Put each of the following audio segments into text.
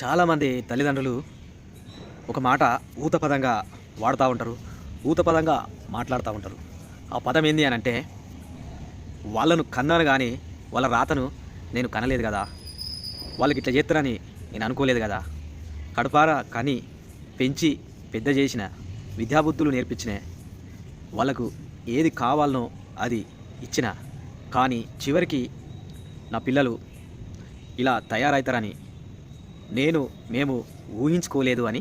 చాలామంది తల్లిదండ్రులు ఒక మాట ఊతపదంగా వాడుతూ ఉంటారు ఊతపదంగా మాట్లాడుతూ ఉంటారు. ఆ పదం ఏంది అని అంటే వాళ్ళను కన్నాను కానీ వాళ్ళ రాతను నేను కనలేదు కదా. వాళ్ళకి ఇట్లా చేస్తారని నేను అనుకోలేదు కదా. కడపారా కని పెంచి పెద్ద చేసిన విద్యాబుద్ధులు నేర్పించిన వాళ్ళకు ఏది కావాలనో అది ఇచ్చిన. కానీ చివరికి నా పిల్లలు ఇలా తయారవుతారని నేను మేము ఊహించుకోలేదు అని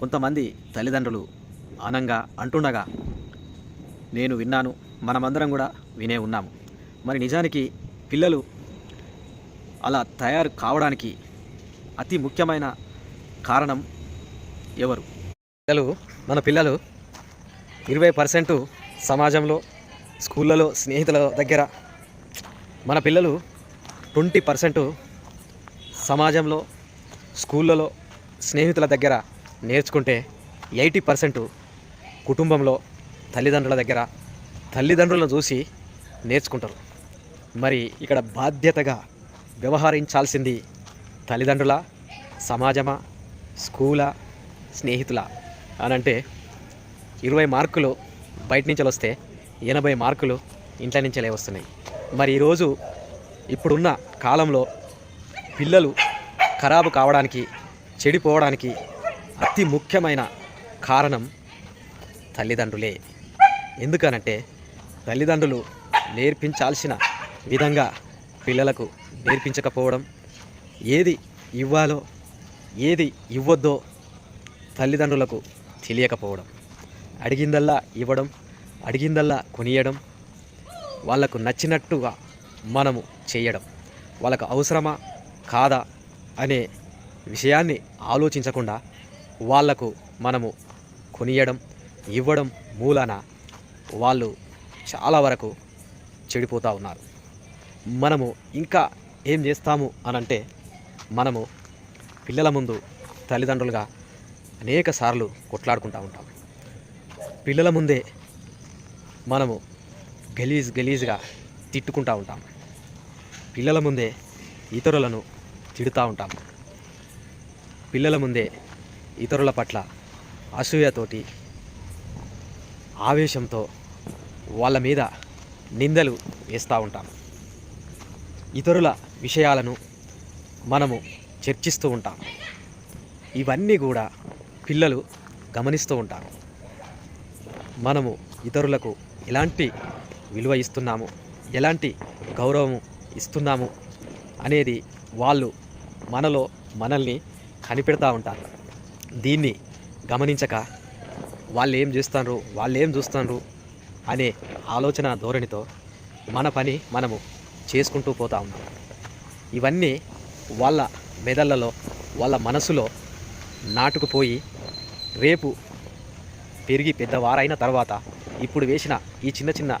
కొంతమంది తల్లిదండ్రులు ఆనంగా అంటుండగా నేను విన్నాను మనమందరం కూడా వినే ఉన్నాము. మరి నిజానికి పిల్లలు అలా తయారు కావడానికి అతి ముఖ్యమైన కారణం ఎవరు? పిల్లలు మన పిల్లలు ఇరవై పర్సెంట్ సమాజంలో స్కూళ్ళలో స్నేహితుల దగ్గర మన పిల్లలు ట్వంటీ పర్సెంట్ సమాజంలో స్కూళ్ళలో స్నేహితుల దగ్గర నేర్చుకుంటే ఎయిటీ పర్సెంట్ కుటుంబంలో తల్లిదండ్రుల దగ్గర తల్లిదండ్రులను చూసి నేర్చుకుంటారు. మరి ఇక్కడ బాధ్యతగా వ్యవహరించాల్సింది తల్లిదండ్రుల సమాజమా స్కూలా స్నేహితుల? అనంటే ఇరవై మార్కులు బయట నుంచి వస్తే ఎనభై మార్కులు ఇంట్లో నుంచే వస్తున్నాయి. మరి ఈరోజు ఇప్పుడున్న కాలంలో పిల్లలు ఖరాబు కావడానికి చెడిపోవడానికి అతి ముఖ్యమైన కారణం తల్లిదండ్రులే. ఎందుకనంటే తల్లిదండ్రులు నేర్పించాల్సిన విధంగా పిల్లలకు నేర్పించకపోవడం ఏది ఇవ్వాలో ఏది ఇవ్వద్దో తల్లిదండ్రులకు తెలియకపోవడం అడిగిందల్లా ఇవ్వడం అడిగిందల్లా కొనియడం వాళ్ళకు నచ్చినట్టుగా మనము చేయడం వాళ్ళకు అవసరమా కాదా అనే విషయాన్ని ఆలోచించకుండా వాళ్ళకు మనము కొనియడం ఇవ్వడం మూలాన వాళ్ళు చాలా వరకు చెడిపోతూ ఉన్నారు. మనము ఇంకా ఏం చేస్తాము అనంటే మనము పిల్లల ముందు తల్లిదండ్రులుగా అనేక సార్లు కొట్లాడుకుంటూ ఉంటాం. పిల్లల ముందే మనము గలీజ్ గలీజ్గా తిట్టుకుంటూ ఉంటాం. పిల్లల ముందే ఇతరులను తిడుతూ ఉంటాం. పిల్లల ముందే ఇతరుల పట్ల అసూయతోటి ఆవేశంతో వాళ్ళ మీద నిందలు వేస్తూ ఉంటాం. ఇతరుల విషయాలను మనము చర్చిస్తూ ఉంటాం. ఇవన్నీ కూడా పిల్లలు గమనిస్తూ ఉంటారు. మనము ఇతరులకు ఎలాంటి విలువ ఇస్తున్నాము ఎలాంటి గౌరవము ఇస్తున్నాము అనేది వాళ్ళు మనలో మనల్ని కనిపెడతా ఉంటారు. దీన్ని గమనించక వాళ్ళు ఏం చేస్తున్నారు వాళ్ళు ఏం చూస్తారు అనే ఆలోచన ధోరణితో మన పని మనము చేసుకుంటూ పోతా ఉన్నాం. ఇవన్నీ వాళ్ళ మెదళ్ళలో వాళ్ళ మనసులో నాటుకుపోయి రేపు పెరిగి పెద్దవారైన తర్వాత ఇప్పుడు వేసిన ఈ చిన్న చిన్న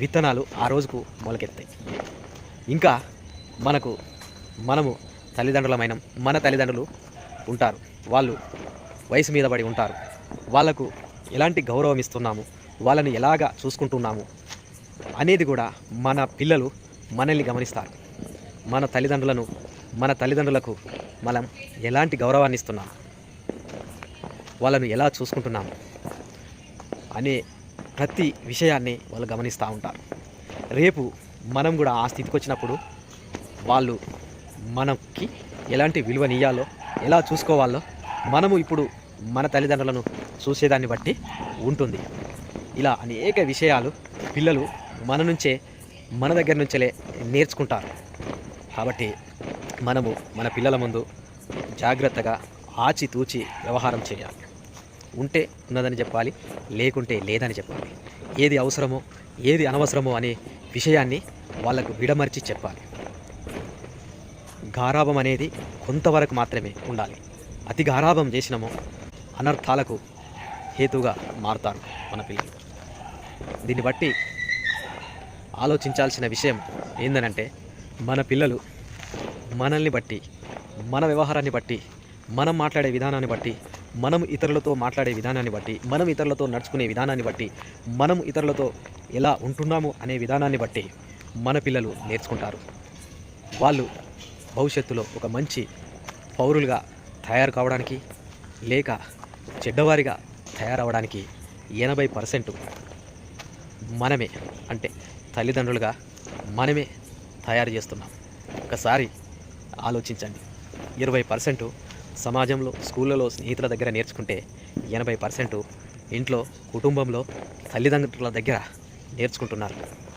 విత్తనాలు ఆ రోజుకు మొలకెత్తాయి. ఇంకా మనకు మనము తల్లిదండ్రులమైన మన తల్లిదండ్రులు ఉంటారు. వాళ్ళు వయసు మీద పడి ఉంటారు. వాళ్ళకు ఎలాంటి గౌరవం ఇస్తున్నాము? వాళ్ళని ఎలాగా చూసుకుంటున్నాము? అనేది కూడా మన పిల్లలు మనల్ని గమనిస్తారు. మన తల్లిదండ్రులను మన తల్లిదండ్రులకు మనం ఎలాంటి గౌరవాన్ని ఇస్తున్నాం వాళ్ళను ఎలా చూసుకుంటున్నాము? అనే ప్రతి విషయాన్ని వాళ్ళు గమనిస్తూ ఉంటారు. రేపు మనం కూడా ఆ స్థితికి వచ్చినప్పుడు వాళ్ళు మనకి ఎలాంటి విలువనియ్యాలో ఎలా చూసుకోవాలో మనము ఇప్పుడు మన తల్లిదండ్రులను చూసేదాన్ని బట్టి ఉంటుంది. ఇలా అనేక విషయాలు పిల్లలు మన నుంచే మన దగ్గర నుంచే నేర్చుకుంటారు. కాబట్టి మనము మన పిల్లల ముందు జాగ్రత్తగా ఆచితూచి వ్యవహారం చేయాలి. ఉంటే ఉన్నదని చెప్పాలి లేకుంటే లేదని చెప్పాలి. ఏది అవసరమో ఏది అనవసరమో అనే విషయాన్ని వాళ్ళకు విడమర్చి చెప్పాలి. గారాభం అనేది కొంతవరకు మాత్రమే ఉండాలి. అతి గారాభం చేసినామో అనర్థాలకు హేతుగా మారుతారు మన పిల్లలు. దీన్ని బట్టి ఆలోచించాల్సిన విషయం ఏందనంటే మన పిల్లలు మనల్ని బట్టి మన వ్యవహారాన్ని బట్టి మనం మాట్లాడే విధానాన్ని బట్టి మనం ఇతరులతో మాట్లాడే విధానాన్ని బట్టి మనం ఇతరులతో నడుచుకునే విధానాన్ని బట్టి మనం ఇతరులతో ఎలా ఉంటున్నాము అనే విధానాన్ని బట్టి మన పిల్లలు నేర్చుకుంటారు. వాళ్ళు భవిష్యత్తులో ఒక మంచి పౌరులుగా తయారు కావడానికి లేక చెడ్డవారిగా తయారవడానికి ఎనభై పర్సెంట్ మనమే అంటే తల్లిదండ్రులుగా మనమే తయారు చేస్తున్నాం. ఒకసారి ఆలోచించండి. ఇరవై పర్సెంట్ సమాజంలో స్కూళ్ళలో స్నేహితుల దగ్గర నేర్చుకుంటే ఎనభై పర్సెంట్ ఇంట్లో కుటుంబంలో తల్లిదండ్రుల దగ్గర నేర్చుకుంటున్నారు.